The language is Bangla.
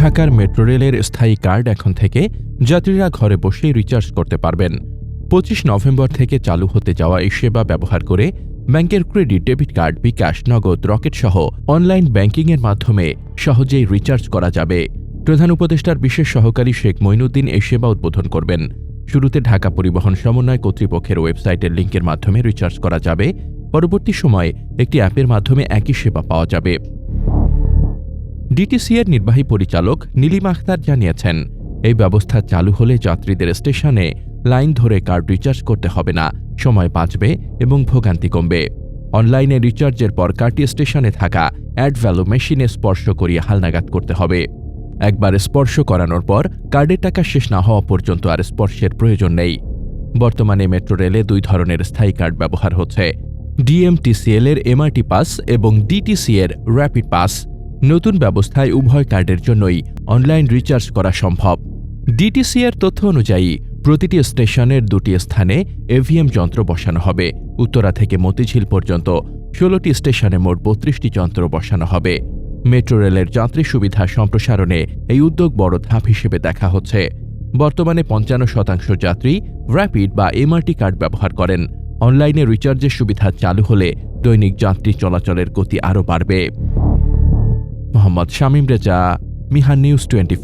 ঢাকার মেট্রো রেলের স্থায়ী কার্ড এখন থেকে যাত্রীরা ঘরে বসেই রিচার্জ করতে পারবেন। পঁচিশ নভেম্বর থেকে চালু হতে যাওয়া এই সেবা ব্যবহার করে ব্যাংকের ক্রেডিট, ডেবিট কার্ড, বিকাশ, নগদ, রকেট সহ অনলাইন ব্যাংকিংয়ের মাধ্যমে সহজেই রিচার্জ করা যাবে। প্রধান উপদেষ্টার বিশেষ সহকারী শেখ মঈনুদ্দিন এই সেবা উদ্বোধন করবেন। শুরুতে ঢাকা পরিবহন সমন্বয় কর্তৃপক্ষের ওয়েবসাইটের লিঙ্কের মাধ্যমে রিচার্জ করা যাবে। পরবর্তী সময়ে একটি অ্যাপের মাধ্যমে একই সেবা পাওয়া যাবে। ডিটিসি এর নির্বাহী পরিচালক নীলিম আখতার জানিয়েছেন, এই ব্যবস্থা চালু হলে যাত্রীদের স্টেশনে লাইন ধরে কার্ড রিচার্জ করতে হবে না, সময় বাঁচবে এবং ভোগান্তি কমবে। অনলাইনে রিচার্জের পর কার্ডটি স্টেশনে থাকা অ্যাড ভ্যালু মেশিনে স্পর্শ করিয়ে হালনাগাদ করতে হবে। একবার স্পর্শ করানোর পর কার্ডের টাকা শেষ না হওয়া পর্যন্ত আর স্পর্শের প্রয়োজন নেই। বর্তমানে মেট্রো রেলে দুই ধরনের স্থায়ী কার্ড ব্যবহার হচ্ছে ডিএমটিসিএল এর এমআরটি পাস এবং ডিটিসি এর র্যাপিড পাস। নতুন ব্যবস্থায় উভয় কার্ডের জন্যই অনলাইন রিচার্জ করা সম্ভব। ডিটিসি এর তথ্য অনুযায়ী, প্রতিটি স্টেশনের দুটি স্থানে এভিএম যন্ত্র বসানো হবে। উত্তরা থেকে মতিঝিল পর্যন্ত ষোলোটি স্টেশনে মোট বত্রিশটি যন্ত্র বসানো হবে। মেট্রো রেলের যাত্রী সুবিধা সম্প্রসারণে এই উদ্যোগ বড় ধাপ হিসেবে দেখা হচ্ছে। বর্তমানে পঞ্চান্ন শতাংশ যাত্রী র্যাপিড বা এমআরটি কার্ড ব্যবহার করেন। অনলাইনে রিচার্জের সুবিধা চালু হলে দৈনিক যাত্রী চলাচলের গতি আরও বাড়বে। Mohammad Shamim Reza Mihan news twenty